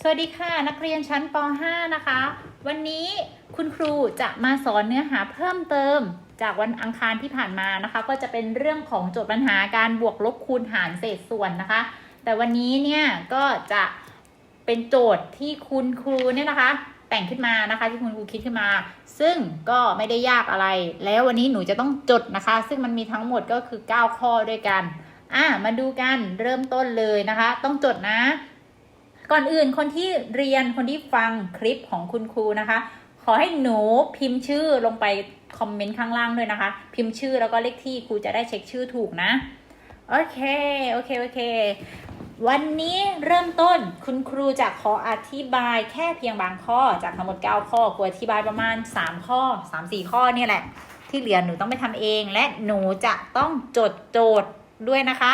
สวัสดีค่ะนักเรียนชั้นป .5 นะคะ วันนี้คุณครูจะมาสอนเนื้อหาเพิ่มเติม จากวันอังคารที่ผ่านมานะคะ ก็จะเป็นเรื่องของโจทย์ปัญหาการบวกลบคูณหารเศษส่วนนะคะ แต่วันนี้เนี่ยก็จะเป็นโจทย์ที่คุณครูเนี่ยนะคะ แต่งขึ้นมานะคะที่คุณครูคิดขึ้นมา ซึ่งก็ไม่ได้ยากอะไร แล้ววันนี้หนูจะต้องจดนะคะ ซึ่งมันมีทั้งหมดก็คือ 9 ข้อด้วยกันอะมาดูกันเริ่มต้นเลยนะคะ ต้องจดนะ ก่อนอื่นคนที่เรียนคนที่ฟังคลิปของคุณครูนะคะ ขอให้หนูพิมพ์ชื่อลงไปคอมเมนต์ข้างล่างด้วยนะคะ พิมพ์ชื่อแล้วก็เลขที่ครูจะได้เช็คชื่อถูกนะ โอเค โอเค โอเค วันนี้เริ่มต้นคุณครูจะขออธิบายแค่เพียงบางข้อจากทั้งหมด 9 ข้อครูอธิบายประมาณ 3 ข้อ 3-4 ข้อเนี่ยแหละ ที่เหลือหนูต้องไปทำเอง และหนูจะต้องจดโจทย์ด้วยนะคะ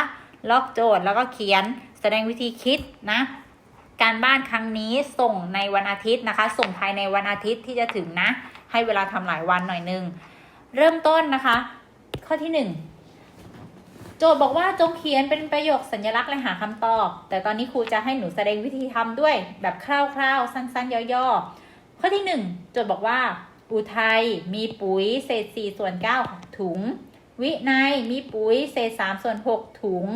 ล็อกโจทย์แล้วก็เขียนแสดงวิธีคิดนะ การบ้านครั้งนี้ส่งในวันอาทิตย์นะคะ ส่งภายในวันอาทิตย์ที่จะถึงนะ ให้เวลาทำหลายวันหน่อยนึง เริ่มต้นนะคะ ข้อที่หนึ่งโจทย์บอกว่าจงเขียนเป็นประโยคสัญลักษณ์และหาคำตอบ แต่ตอนนี้ครูจะให้หนูแสดงวิธีทำด้วยแบบคร่าวๆ สั้นๆ ย่อๆ ข้อที่หนึ่งโจทย์บอกว่าอุทัยมีปุ๋ยเศษ4ส่วน9ถุง วินัยมีปุ๋ยเศษ3ส่วน6ถุง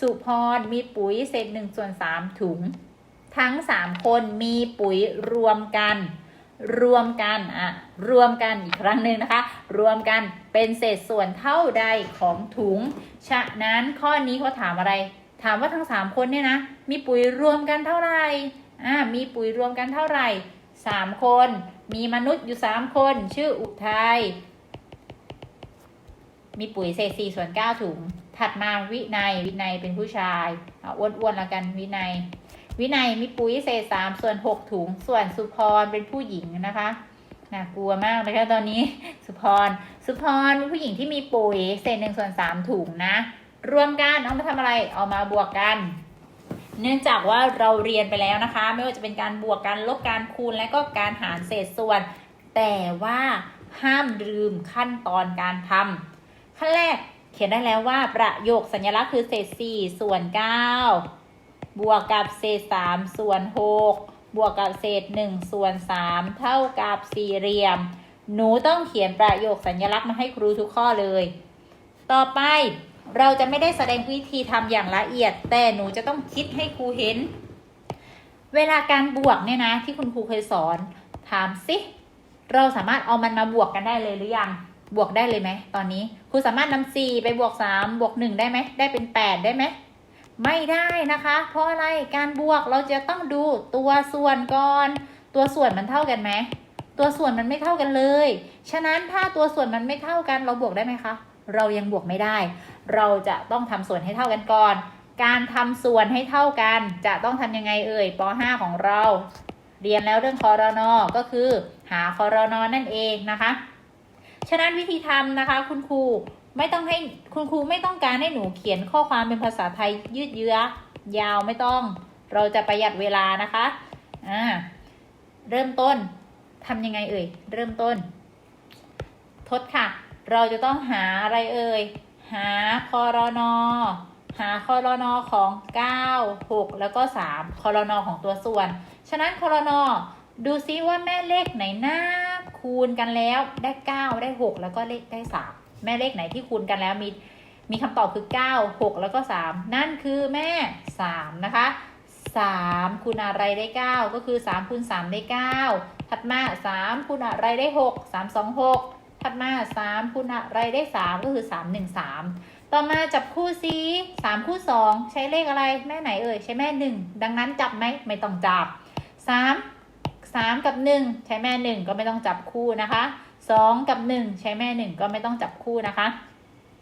สุพรมีปุ๋ยเศษ1ส่วน3ถุง ทั้ง 3 คนมีปุ๋ยรวมกัน รวมกันอะรวมกันอีกครั้งหนึ่งนะคะ รวมกันเป็นเศษส่วนเท่าใดของถุง ฉะนั้นข้อนี้เขาถามอะไร ถามว่าทั้ง 3 คนเนี่ยนะ มีปุ๋ยรวมกันเท่าไหร่อ่ามีปุ๋ยรวมกันเท่าไหร่3 คน มีมนุษย์อยู่ 3 คน ชื่ออุทัยมีปุ๋ยเศษ4ส่วน9ถุง ถัดมาวินัย วินัยเป็นผู้ชายอ้วนๆแล้วกันวินัย วินัยมีปุ๋ยเศษ3ส่วน6ถุง ส่วนสุพรเป็นผู้หญิงนะคะน่ากลัวมากเลยค่ะตอนนี้ สุพร สุพรเป็นผู้หญิงที่มีปุ๋ยเศษ1ส่วน3ถุงนะ รวมกันเอามาทำอะไรเอามาบวกกัน เนื่องจากว่าเราเรียนไปแล้วนะคะ ไม่ว่าจะเป็นการบวกการลบการคูณและก็การหารเศษส่วน แต่ว่าห้ามลืมขั้นตอนการทำขั้นแรกเขียนได้แล้วว่าประโยคสัญลักษณ์คือเศษ4ส่วน9 บวกกับเศษ3ส่วน6บวกกับเศษ1ส่วน3เท่ากับสี่เหลี่ยม หนูต้องเขียนประโยคสัญลักษณ์มาให้ครูทุกข้อเลย ต่อไปเราจะไม่ได้แสดงวิธีทำอย่างละเอียด แต่หนูจะต้องคิดให้ครูเห็น เวลาการบวกเนี่ยนะ ที่คุณครูเคยสอน ถามสิเราสามารถเอามันมาบวกกันได้เลยหรือยังบวกได้เลยไหมตอนนี้ครูสามารถนำสี่ไปบวกสามบวกหนึ่งได้ไหมได้เป็นแปดได้ไหม ไม่ได้นะคะ เพราะอะไรการบวกเราจะต้องดูตัวส่วนก่อน ตัวส่วนมันเท่ากันไหมตัวส่วนมันไม่เท่ากันเลย ฉะนั้นถ้าตัวส่วนมันไม่เท่ากันเราบวกได้ไหมคะ เรายังบวกไม่ได้ เราจะต้องทำส่วนให้เท่ากันก่อน การทำส่วนให้เท่ากันจะต้องทำยังไงเอ่ยป .5 ของเรา เรียนแล้วเรื่องคอรนอก็คือ หาคอรนอนั่นเองนะคะ ฉะนั้นวิธีทำนะคะ คุณครู ไม่ต้องให้คุณครูไม่ต้องการให้หนูเขียนข้อความเป็นภาษาไทยยืดเยื้อยาวไม่ต้อง เราจะประหยัดเวลานะคะอ่าเริ่มต้นทำยังไงเอ่ย เริ่มต้น ทดค่ะ เราจะต้องหาอะไรเอ่ย หาคอรนอหาคอรนอของ 9 6 แล้วก็ 3คอรนอของตัวส่วน ฉะนั้นคอรนอดูซิว่าแม่เลขไหนหน้าคูณกันแล้วได้ 9 ได้ 6 แล้วก็เลขได้ 3 แม่เลขไหนที่คูณกันแล้วมีมีคำตอบคือ 9 6 แล้วก็ 3 นั่นคือแม่ 3 นะคะ 3คูณอะไรได้ 9 ก็คือ 3คูณ3ได้ 9 ถัดมา 3คูณอะไรได้ 6 3 2 6 ถัดมา 3คูณอะไรได้ 3 ก็คือ 3 1 3 ต่อมาจับคู่ซิ3คู่ 2 ใช้เลขอะไรแม่ไหนเอ่ยใช้แม่ 1 ดังนั้นจับไหมไม่ต้องจับ 3 3 กับ 1 ใช้แม่ 1 ก็ไม่ต้องจับคู่นะคะ 2กับ1ใช้แม่1ก็ไม่ต้องจับคู่นะคะ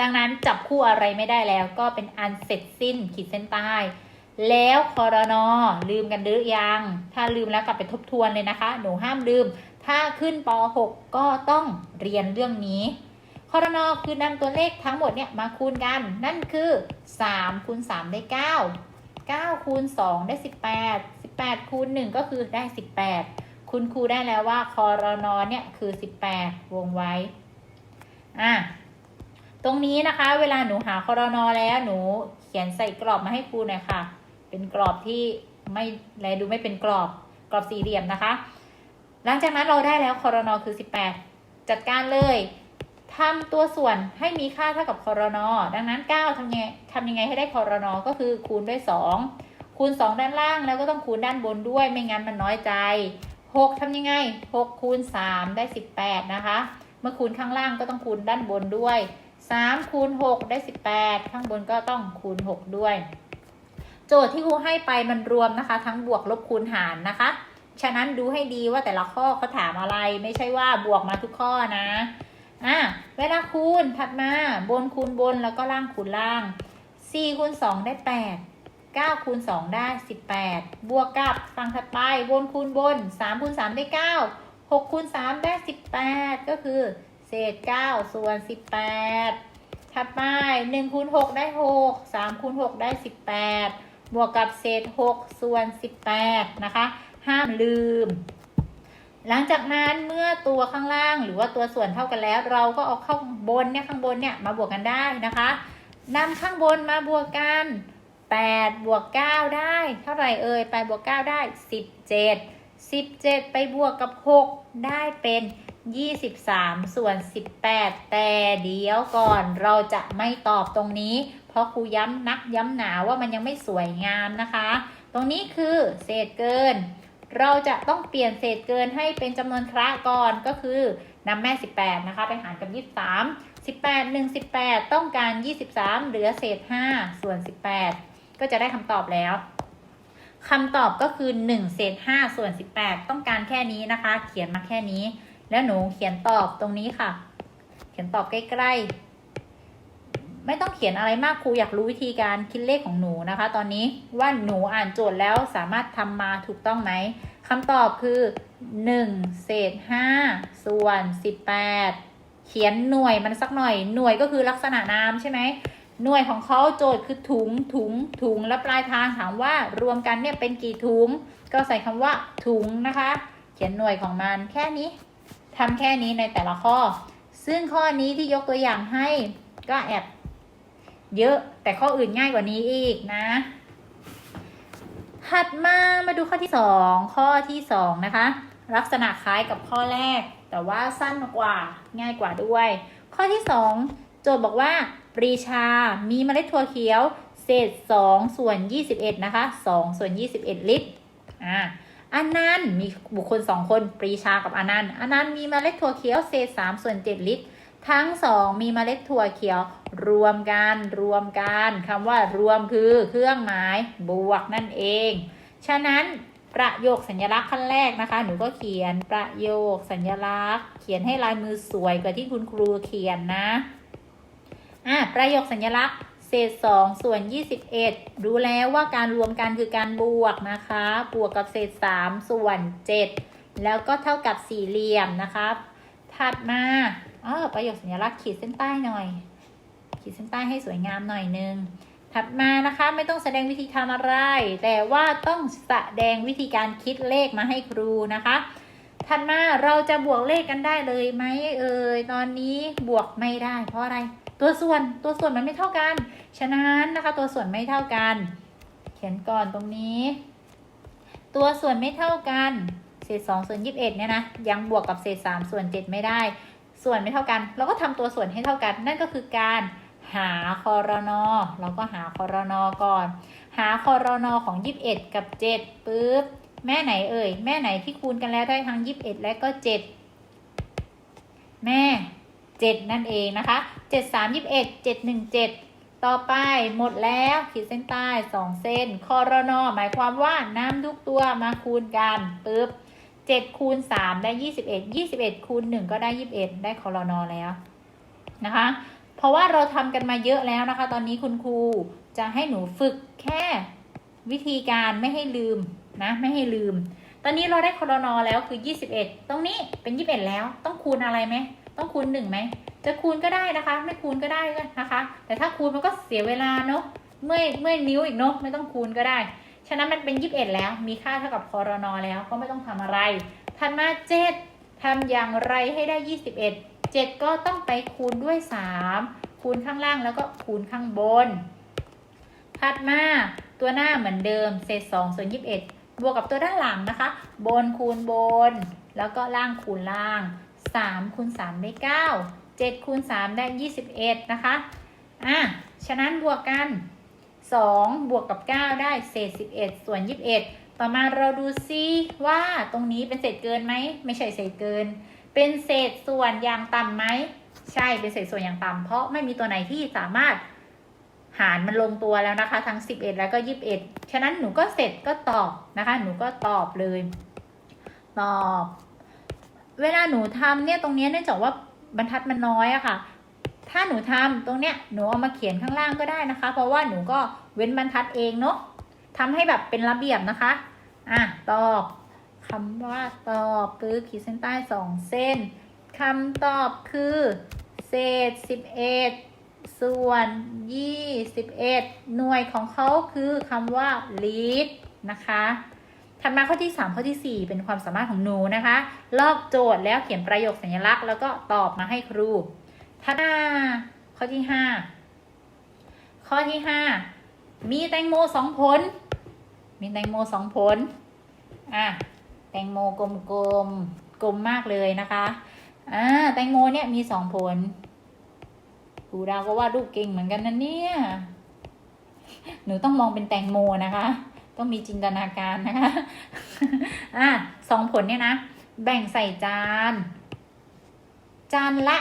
ดังนั้นจับคู่อะไรไม่ได้แล้วก็เป็นอันเสร็จสิ้นขีดเส้นใต้ แล้วคอรนอลืมกันหรือยัง ถ้าลืมแล้วกลับไปทบทวนเลยนะคะ หนูห้ามลืม ถ้าขึ้นป .6 ก็ต้องเรียนเรื่องนี้คอรนอคือนำตัวเลขทั้งหมดเนี่ยมาคูณกัน นั่นคือ3คูณ3ได้ 9 9คูณ2ได้ 18 18คูณ1ก็คือได้ 18 คุณครูได้แล้วว่าคอรนอเนี่ยคือ 18 วงไว้อะตรงนี้นะคะ เวลาหนูหาคอรนอแล้วหนูเขียนใส่กรอบมาให้ครูหน่อยค่ะ เป็นกรอบที่ไม่แลดูไม่เป็นกรอบกรอบสี่เหลี่ยมนะคะ หลังจากนั้นเราได้แล้วคอรนอคือ 18 จัดการเลยทำตัวส่วนให้มีค่าเท่ากับคอรนอดังนั้น 9ทำยังไงทำยังไงให้ได้คอรนอก็คือคูณด้วย 2 คูณ 2 ด้านล่างแล้วก็ต้องคูณด้านบนด้วยไม่งั้นมันน้อยใจ 6ทำยังไง6คูณ3ได้18นะคะ เมื่อคูณข้างล่างก็ต้องคูณด้านบนด้วย3คูณ6ได้18ข้างบนก็ต้องคูณ6ด้วย โจทย์ที่ครูให้ไปมันรวมนะคะ ทั้งบวกลบคูณหารนะคะ ฉะนั้นดูให้ดีว่าแต่ละข้อเขาถามอะไร ไม่ใช่ว่าบวกมาทุกข้อนะอะเวลาคูณถัดมาบนคูณบนแล้วก็ล่างคูณล่าง4คูณ2ได้ 8 9คูณ2ได้ 18 บวกกับฝั่งถัดไปบนคูณบน3คูณ3ได้ 9 6คูณ3ได้ 18 ก็คือ เศษ 9 ส่วน 18 ถัดไป1คูณ6ได้ 6 3คูณ6ได้ 18 บวกกับเศษ 6 ส่วน 18 นะคะ ห้ามลืม หลังจากนั้นเมื่อตัวข้างล่างหรือว่าตัวส่วนเท่ากันแล้ว เราก็เอาข้างบนเนี่ยข้างบนเนี่ยมาบวกกันได้นะคะนำข้างบนมาบวกกัน 8บวก9ได้เท่าไหร่เอ่ย8บวก9ได้ 17 17 ไปบวกกับ 6 ได้เป็น 23 ส่วน 18 แต่เดี๋ยวก่อนเราจะไม่ตอบตรงนี้ เพราะครูย้ำนักย้ำหนาว่ามันยังไม่สวยงามนะคะ ตรงนี้คือเศษเกิน เราจะต้องเปลี่ยนเศษเกินให้เป็นจำนวนคระก่อนก็คือนำแม่ 18 นะคะ ไปหารกับ 23 18 1 18 ต้องการ 23 เหลือเศษ 5 ส่วน 18 ก็จะได้คำตอบแล้วคำตอบก็คือ1เศษ5ส่วน18 ต้องการแค่นี้นะคะ เขียนมาแค่นี้ แล้วหนูเขียนตอบตรงนี้ค่ะ เขียนตอบใกล้ๆ ไม่ต้องเขียนอะไรมากครูอยากรู้วิธีการคิดเลขของหนูนะคะ ตอนนี้ว่าหนูอ่านโจทย์แล้วสามารถทำมาถูกต้องไหมคำตอบคือ1เศษ5ส่วน18 เขียนหน่วยมันสักหน่อยหน่วยก็คือลักษณะนามใช่ไหม หน่วยของเขาโจทย์คือถุงถุงถุงและปลายทางถามว่ารวมกันเนี่ยเป็นกี่ถุง ก็ใส่คำว่าถุงนะคะ เขียนหน่วยของมันแค่นี้ทำแค่นี้ในแต่ละข้อ ซึ่งข้อนี้ที่ยกตัวอย่างให้ก็แอบเยอะแต่ข้ออื่นง่ายกว่านี้อีกนะ ถัดมามาดูข้อที่สองข้อที่สองนะคะ ลักษณะคล้ายกับข้อแรก แต่ว่าสั้นกว่าง่ายกว่าด้วย ข้อที่สองโจทย์บอกว่า ปรีชา มีเมล็ดถั่วเขียว เศษ2ส่วน21 นะคะ2ส่วน21 ลิตร อ่าอนันต์มีบุคคล 2 คนปรีชากับอนันต์อนันต์มีเมล็ดถั่วเขียวเศษ3ส่วน7ลิตร ทั้งสองมีเมล็ดถั่วเขียว รวมกันรวมกันคำว่ารวมคือเครื่องหมายบวกนั่นเอง ฉะนั้นประโยคสัญลักษณ์ขั้นแรกนะคะ หนูก็เขียนประโยคสัญลักษณ์ เขียนให้ลายมือสวยกว่าที่คุณครูเขียนนะ อะประโยคสัญลักษณ์เศษ2ส่วน21รู้แล้วว่าการรวมกันคือการบวกนะคะ บวกกับเศษ3ส่วน7แล้วก็เท่ากับสี่เหลี่ยมนะคะถัดมาเออประโยคสัญลักษณ์ขีดเส้นใต้หน่อย ขีดเส้นใต้ให้สวยงามหน่อยนึงถัดมานะคะไม่ต้องแสดงวิธีทำอะไร แต่ว่าต้องแสดงวิธีการคิดเลขมาให้ครูนะคะ ถัดมาเราจะบวกเลขกันได้เลยไหมเอ่ยตอนนี้บวกไม่ได้เพราะอะไร ตัวส่วนตัวส่วนมันไม่เท่ากัน ฉะนั้นนะคะ ตัวส่วนไม่เท่ากัน เขียนก่อนตรงนี้ ตัวส่วนไม่เท่ากันเศษ2ส่วน21เนี่ยนะยังบวกกับเศษ3ส่วน7ไม่ได้ ส่วนไม่เท่ากัน เราก็ทำตัวส่วนให้เท่ากัน นั่นก็คือการหาคอรนอเราก็หาคอรนอก่อน หาคอรนอของ21กับ7ปึ๊บแม่ไหนเอ่ย แม่ไหนที่คูณกันแล้วได้ทั้ง21และก็7แม่7นั่นเองนะคะ 7 3 21 7 1 7 ต่อไปหมดแล้วขีดเส้นใต้ 2 เส้นคอรนอหมายความว่านำทุกตัวมาคูณกันปึ๊บ7คูณ3ได้ 21 21คูณ1ก็ได้ 21 ได้คอรนอแล้วนะคะ เพราะว่าเราทำกันมาเยอะแล้วนะคะ ตอนนี้คุณครูจะให้หนูฝึกแค่วิธีการไม่ให้ลืมนะ ไม่ให้ลืม ตอนนี้เราได้คอรนอแล้วคือ 21 ตรงนี้เป็น 21 แล้ว ต้องคูณอะไรไหม ต้องคูณ1ไหมจะคูณก็ได้นะคะ ไม่คูณก็ได้นะคะ แต่ถ้าคูณมันก็เสียเวลาเนาะเมื่อยเมื่อยนิ้วอีกเนาะไม่ต้องคูณก็ได้ ฉะนั้นมันเป็น21แล้ว มีค่าเท่ากับคอรนอแล้วก็ไม่ต้องทำอะไรถัดมา7ทำอย่างไรให้ได้ 21 7 ก็ต้องไปคูณด้วย 3 คูณข้างล่างแล้วก็คูณข้างบน ถัดมาตัวหน้าเหมือนเดิม เศษสองส่วนยี่สิบเอ็ดบวกกับตัวด้านหลังนะคะ บนคูณบน แล้วก็ล่างคูณล่าง สามคูณสามได้เก้าเจ็ดคูณสามได้ยี่สิบเอ็ดนะคะอะฉะนั้นบวกกันสองบวกกับเก้าได้เศษสิบเอ็ดส่วนยี่สิบเอ็ดต่อมาเราดูซิว่าตรงนี้เป็นเศษเกินไหมไม่ใช่เศษเกิน เป็นเศษส่วนอย่างต่ำไหมใช่เป็นเศษส่วนอย่างต่ำเพราะไม่มีตัวไหนที่สามารถหารมันลงตัวแล้วนะคะ ทั้ง 11 แล้วก็ 21 ฉะนั้นหนูก็เสร็จก็ตอบนะคะ หนูก็ตอบเลย ตอบ เวลาหนูทำเนี่ยตรงเนี้ยเนื่องจากว่าบรรทัดมันน้อยอะค่ะ ถ้าหนูทำตรงเนี้ยหนูเอามาเขียนข้างล่างก็ได้นะคะ เพราะว่าหนูก็เว้นบรรทัดเองเนาะทำให้แบบเป็นระเบียบนะคะ อะตอบคำว่าตอบคือขีดเส้นใต้สองเส้นคำตอบคือ เศษ11ส่วน21หน่วยของเขาคือคำว่า lead นะคะ ถัดมาข้อที่ 3 ข้อที่ 4 เป็นความสามารถของหนูนะคะ ลอกโจทย์แล้วเขียนประโยคสัญลักษณ์ แล้วก็ตอบมาให้ครู ถัดมาข้อที่ 5 ข้อที่ 5 มีแตงโมสองผล มีแตงโมสองผล อะ แตงโมกลมๆกลมมากเลยนะคะ อ่า แตงโมเนี่ยมีสองผลครูดาวก็วาดรูปเก่งเหมือนกันนะเนี่ย หนูต้องมองเป็นแตงโมนะคะ ต้องมีจินตนาการนะคะ อ่าสองผลเนี่ยนะ แบ่งใส่จาน จานละ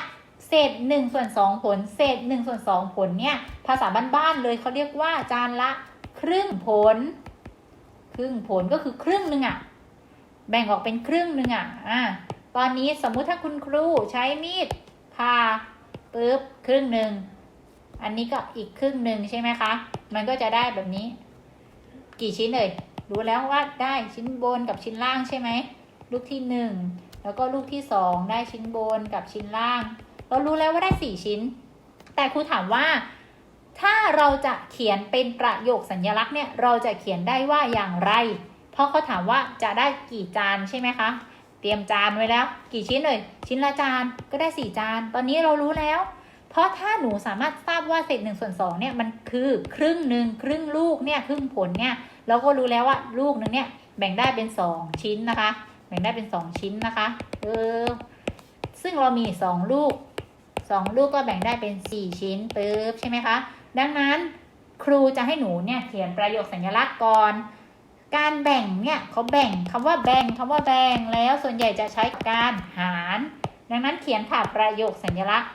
เศษหนึ่งส่วนสองผล เศษหนึ่งส่วนสองผลเนี่ย ภาษาบ้านๆเลยเขาเรียกว่าจานละ ครึ่งผล ครึ่งผลก็คือครึ่งหนึ่งอะแบ่งออกเป็นครึ่งหนึ่งอะอ่าตอนนี้สมมุติถ้าคุณครูใช้มีดผ่าปึ๊บครึ่งหนึ่งอันนี้ก็อีกครึ่งหนึ่งใช่ไหมคะ มันก็จะได้แบบนี้ กี่ชิ้นเลยรู้แล้วว่าได้ชิ้นบนกับชิ้นล่างใช่ไหมลูกที่หนึ่งแล้วก็ลูกที่สองได้ชิ้นบนกับชิ้นล่าง เรารู้แล้วว่าได้สี่ชิ้น แต่ครูถามว่า ถ้าเราจะเขียนเป็นประโยคสัญลักษณ์เนี่ยเราจะเขียนได้ว่าอย่างไร เพราะเขาถามว่าจะได้กี่จานใช่ไหมคะเตรียมจานไว้แล้ว กี่ชิ้นเลยชิ้นละจานก็ได้สี่จาน ตอนนี้เรารู้แล้ว เพราะถ้าหนูสามารถทราบว่าเศษหนึ่งส่วนสองเนี่ยมันคือครึ่งหนึ่งครึ่งลูกเนี่ยครึ่งผลเนี่ยเราก็รู้แล้วว่าลูกหนึงเนี่ยแบ่งได้เป็นสองชิ้นนะคะ แบ่งได้เป็นสองชิ้นนะคะเออซึ่งเรามีสองลูกสองลูกก็แบ่งได้เป็นสี่ชิ้นปึ๊บใช่ไหมคะ ดังนั้นครูจะให้หนูเนี่ยเขียนประโยคสัญลักษณ์ก่อนการแบ่งเนี่ยเขาแบ่งคำว่าแบ่งคำว่าแบ่งแล้วส่วนใหญ่จะใช้การหาร ดังนั้นเขียนค่ะประโยคสัญลักษณ์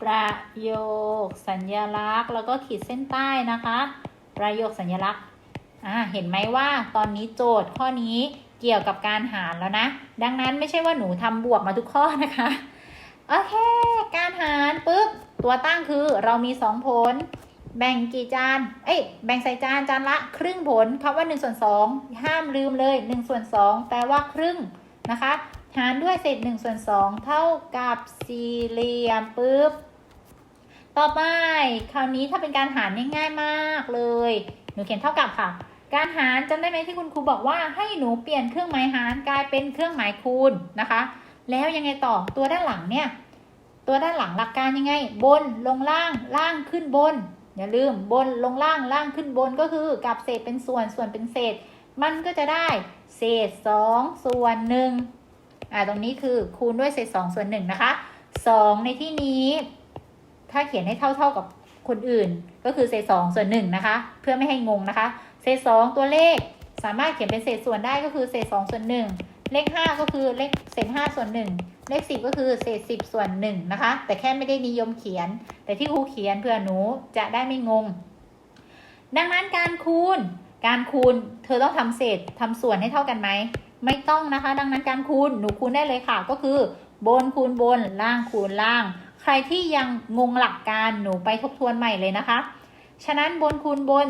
ประโยคสัญลักษณ์ แล้วก็ขีดเส้นใต้นะคะ ประโยคสัญลักษณ์อ่าเห็นไหมว่าตอนนี้โจทย์ข้อนี้เกี่ยวกับการหารแล้วนะ ดังนั้นไม่ใช่ว่าหนูทำบวกมาทุกข้อนะคะ โอเค การหารปุ๊บ ตัวตั้งคือเรามีสองผล แบ่งกี่จาน เอ้ย แบ่งใส่จานจานละครึ่งผลคำว่า1ส่วน2ห้ามลืมเลย1ส่วน2แปลว่าครึ่งนะคะ หารด้วยเศษ1ส่วน2เท่ากับสี่เหลี่ยมปุ๊บ ต่อไปคราวนี้ถ้าเป็นการหารง่ายมากเลย หนูเขียนเท่ากับค่ะ การหารจำได้ไหมที่คุณครูบอกว่าให้หนูเปลี่ยนเครื่องหมายหารกลายเป็นเครื่องหมายคูณนะคะ แล้วยังไงต่อตัวด้านหลังเนี่ย ตัวด้านหลังหลักการยังไง บนลงล่างล่างขึ้นบน อย่าลืมบนลงล่างล่างขึ้นบนก็คือกับเศษเป็นส่วนส่วนเป็นเศษ มันก็จะได้เศษ2ส่วน1 อ่าตรงนี้คือคูณด้วยเศษ2ส่วน1นะคะ2ในที่นี้ ถ้าเขียนให้เท่าเท่าๆกับคนอื่น ก็คือเศษ2ส่วน1นะคะ เพื่อไม่ให้งงนะคะ เศษ2ตัวเลขสามารถเขียนเป็นเศษส่วนได้ก็คือเศษ2ส่วน1เลข5ก็คือเลขเศษ5ส่วน1เลข10ก็คือเศษ10ส่วน1นะคะ แต่แค่ไม่ได้นิยมเขียน แต่ที่ครูเขียนเพื่อหนูจะได้ไม่งง ดังนั้นการคูณ การคูณ เธอต้องทำเศษทำส่วนให้เท่ากันไหม ไม่ต้องนะคะ ดังนั้นการคูณหนูคูณได้เลยค่ะ ก็คือบนคูณบนล่างคูณล่าง ใครที่ยังงงหลักการหนูไปทบทวนใหม่เลยนะคะ ฉะนั้นบนคูณบน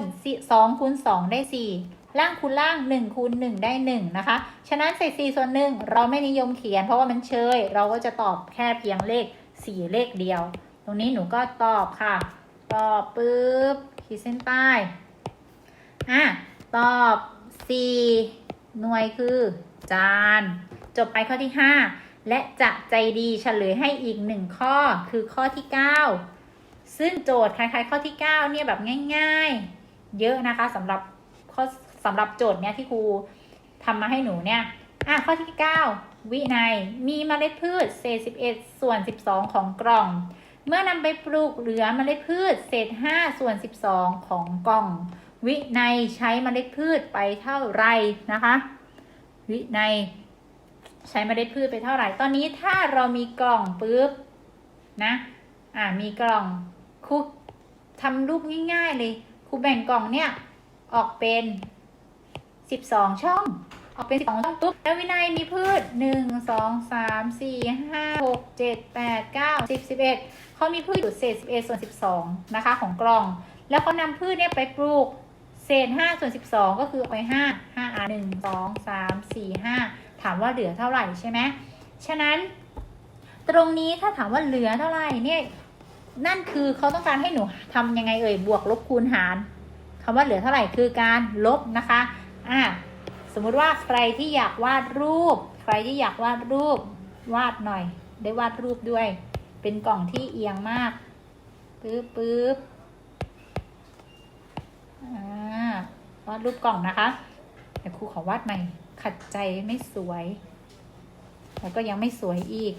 สองคูณสองได้สี่ล่างคูณล่างหนึ่งคูณหนึ่งได้หนึ่งนะคะ ฉะนั้นเศษสี่ส่วนหนึ่งเราไม่นิยมเขียน เพราะว่ามันเชย เราก็จะตอบแค่เพียงเลขสี่เลขเดียว ตรงนี้หนูก็ตอบค่ะ ตอบปุ๊บขีดเส้นใต้อะตอบ 4 หน่วยคือ จาน จบไปข้อที่ 5 และจะใจดีเฉลยให้อีกหนึ่งข้อคือข้อที่ 9 ซึ่งโจทย์คล้ายๆ ข้อที่ 9 เนี่ยแบบง่าย ๆ เยอะนะคะสำหรับข้อสำหรับโจทย์เนี่ยที่ครูทำมาให้หนูเนี่ยอะข้อที่ 9 วินัยมีเมล็ดพืชเศษ11 ส่วน 12 ของกล่อง เมื่อนำไปปลูกเหลือเมล็ดพืชเศษ 5 ส่วน 12 ของกล่อง วินัยใช้เมล็ดพืชไปเท่าไรนะคะ วินัยใช้เมล็ดพืชไปเท่าไหร่ ตอนนี้ถ้าเรามีกล่องปุ๊บนะ อ่ามีกล่องครูทำรูปง่าย ๆ เลยครูแบ่งกล่องเนี่ยออกเป็น12ช่อง ออกเป็น12ช่องปุ๊บแล้ววินัยมีพืช1 2 3 4 5 6 7 8 9 10 11เขามีพืชอยู่เศษ11ส่วน12นะคะ ของกล่อง แล้วเขานำพืชเนี่ยไปปลูก เศษ5ส่วน12ก็คือเอาไป5 5อะ1 2 3 4 5ถามว่าเหลือเท่าไหร่ใช่ไหมฉะนั้นตรงนี้ถ้าถามว่าเหลือเท่าไหร่เนี่ยนั่นคือเขาต้องการให้หนูทำยังไงเอ่ยบวกลบคูณหารคำว่าเหลือเท่าไหร่คือการลบนะคะอะสมมุติว่าใครที่อยากวาดรูป ใครที่อยากวาดรูปวาดหน่อย ได้วาดรูปด้วย เป็นกล่องที่เอียงมากปึ๊บปึ๊บ วาดรูปกล่องนะคะแต่ครูขอวาดใหม่ ขัดใจไม่สวย แล้วก็ยังไม่สวยอีก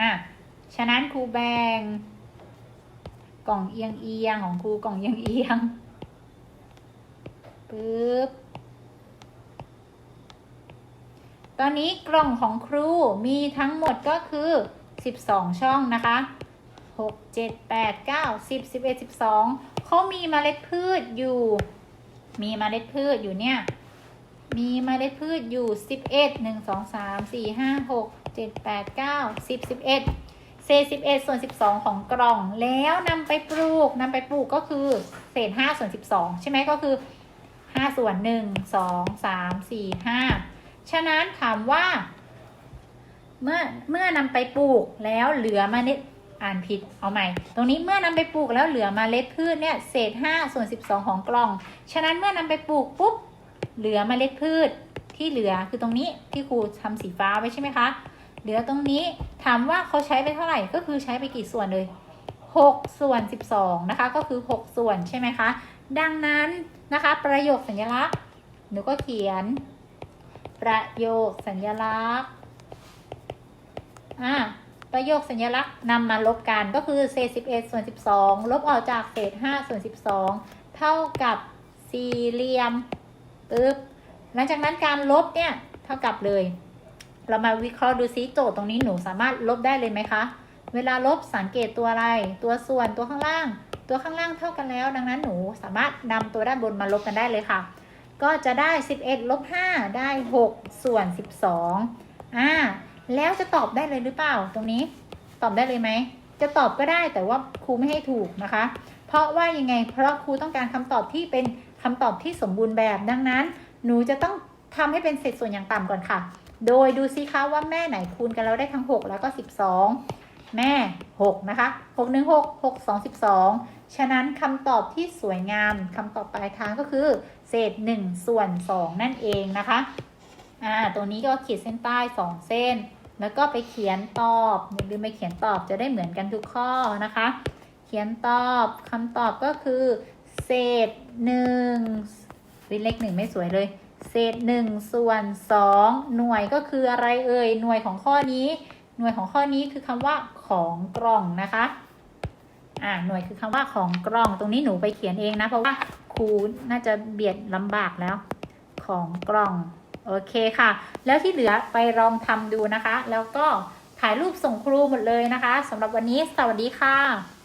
อะ ฉะนั้นครูแบ่งกล่องเอียงเอียงของครูกล่องเอียงเอียงปึ๊บ ตอนนี้กล่องของครูมีทั้งหมดก็คือ 12 ช่องนะคะ 6 7 8 9 10 11 12 เขามีเมล็ดพืชอยู่ มีเมล็ดพืชอยู่เนี่ย มีเมล็ดพืชอยู่สิบเอ็ดหนึ่งสองสามสี่ห้าหกเจ็ดแปดเก้าสิบสิบเอ็ดเศษสิบเอ็ดส่วนสิบสองของกล่องแล้วนำไปปลูกนำไปปลูกก็คือเศษห้าส่วนสิบสองใช่ไหมก็คือห้าส่วนหนึ่งสองสามสี่ห้าฉะนั้นถามว่า เมื่อเมื่อนำไปปลูกแล้วเหลือเมล็ด อ่านผิดเอาใหม่ ตรงนี้เมื่อนำไปปลูกแล้วเหลือเมล็ดพืชเนี่ยเศษ5ส่วน12 ของกล่อง ฉะนั้นเมื่อนำไปปลูกปุ๊บเหลือเมล็ดพืชที่เหลือคือตรงนี้ที่ครูทำสีฟ้าไว้ใช่ไหมคะเหลือตรงนี้ถามว่าเขาใช้ไปเท่าไหร่ก็คือใช้ไปกี่ส่วนเลย 6 ส่วน 12 นะคะ ก็คือ 6 ส่วนใช่ไหมคะ ดังนั้นนะคะ ประโยคสัญลักษณ์หนูก็เขียน ประโยคสัญลักษณ์อ่า ประโยคสัญลักษณ์นำมาลบกันก็คือเศษ 11 ส่วน 12 ลบออกจากเศษ 5 ส่วน 12 เท่ากับสี่เหลี่ยมปึ๊บหลังจากนั้นการลบเนี่ยเท่ากับเลย เรามาวิเคราะห์ดูซิโจทย์ตรงนี้หนูสามารถลบได้เลยไหมคะ เวลาลบสังเกตตัวอะไร ตัวส่วนตัวข้างล่าง ตัวข้างล่างเท่ากันแล้ว ดังนั้นหนูสามารถนำตัวด้านบนมาลบกันได้เลยค่ะ ก็จะได้ 11ลบ5ได้ 6 ส่วน 12อ่า แล้วจะตอบได้เลยหรือเปล่า ตรงนี้ตอบได้เลยไหม จะตอบก็ได้แต่ว่าครูไม่ให้ถูกนะคะ เพราะว่ายังไง เพราะครูต้องการคำตอบที่เป็นคำตอบที่สมบูรณ์แบบดังนั้น หนูจะต้องทำให้เป็นเศษส่วนอย่างต่ำก่อนค่ะ โดยดูซิคะว่าแม่ไหนคูณกันแล้วได้ทั้ง 6 แล้วก็ 12 แม่ 6 นะคะ 6 1 6 6 2 12 ฉะนั้นคำตอบที่สวยงามคำตอบปลายทางก็คือ เศษ 1 ส่วน 2 นั่นเองนะคะอ่าตรงนี้ก็ขีดเส้นใต้ 2 เส้น แล้วก็ไปเขียนตอบอย่าลืมไปเขียนตอบจะได้เหมือนกันทุกข้อนะคะ เขียนตอบคำตอบก็คือ เศษหนึ่งวิเลขหนึ่งไม่สวยเลย เศษหนึ่งส่วนสองหน่วยก็คืออะไรเอ่ยหน่วยของข้อนี้ หน่วยของข้อนี้คือคำว่าของกล่องนะคะอ่าหน่วยคือคำว่าของกล่องตรงนี้หนูไปเขียนเองนะ เพราะว่าครูน่าจะเบียดลำบากแล้ว ของกล่อง โอเคค่ะ แล้วที่เหลือไปลองทำดูนะคะ แล้วก็ถ่ายรูปส่งครูหมดเลยนะคะสำหรับวันนี้สวัสดีค่ะ